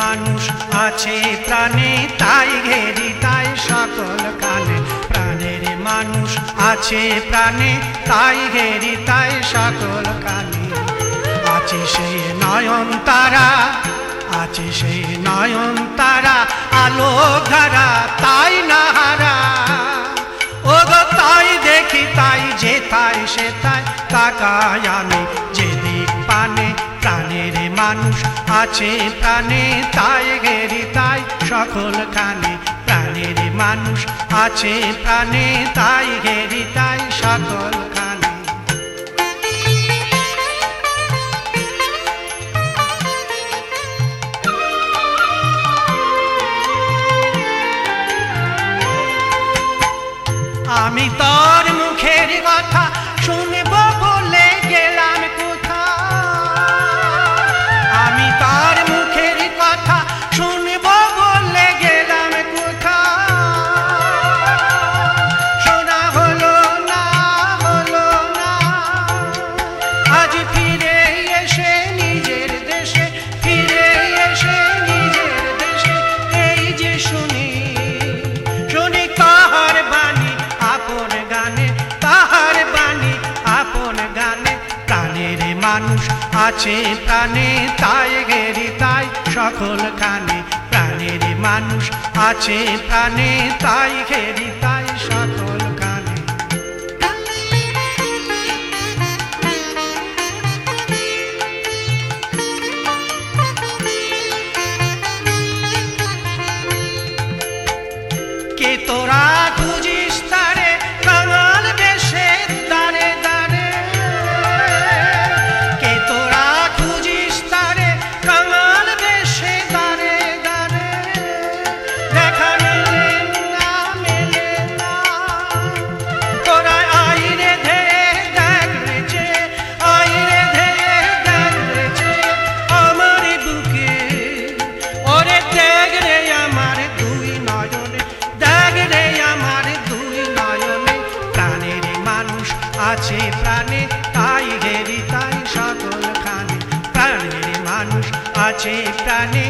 মানুষ আছে প্রাণে, তাই ঘেরি, তাই সকল কানে। প্রাণের মানুষ আছে প্রাণে, তাই ঘেরি, তাই সকল কানে। আছে সেই নয়ন তারা, আছে সেই নয়ন তারা, আলো ধারা, তাই না হারা। ও গো তাই দেখি, তাই যে তাই সে তাই তাকাই আমি, যেদিক পানে প্রাণের মানুষ আছে প্রাণে, তাই গেরি তাই, সকল খানে প্রাণের মানুষ। আছে প্রাণে, তাই গেরি তাই, সকল আমি তোর মুখের কথা মানুষ আছে প্রাণে, তাই গেরি তাই সকল খানে প্রাণের মানুষ আছে প্রাণে, তাই ঘেরি তাই সকল খানে কে তোরা আছে প্রাণে তাই হেরি তাই সকল খানে। প্রাণের মানুষ আছে প্রাণে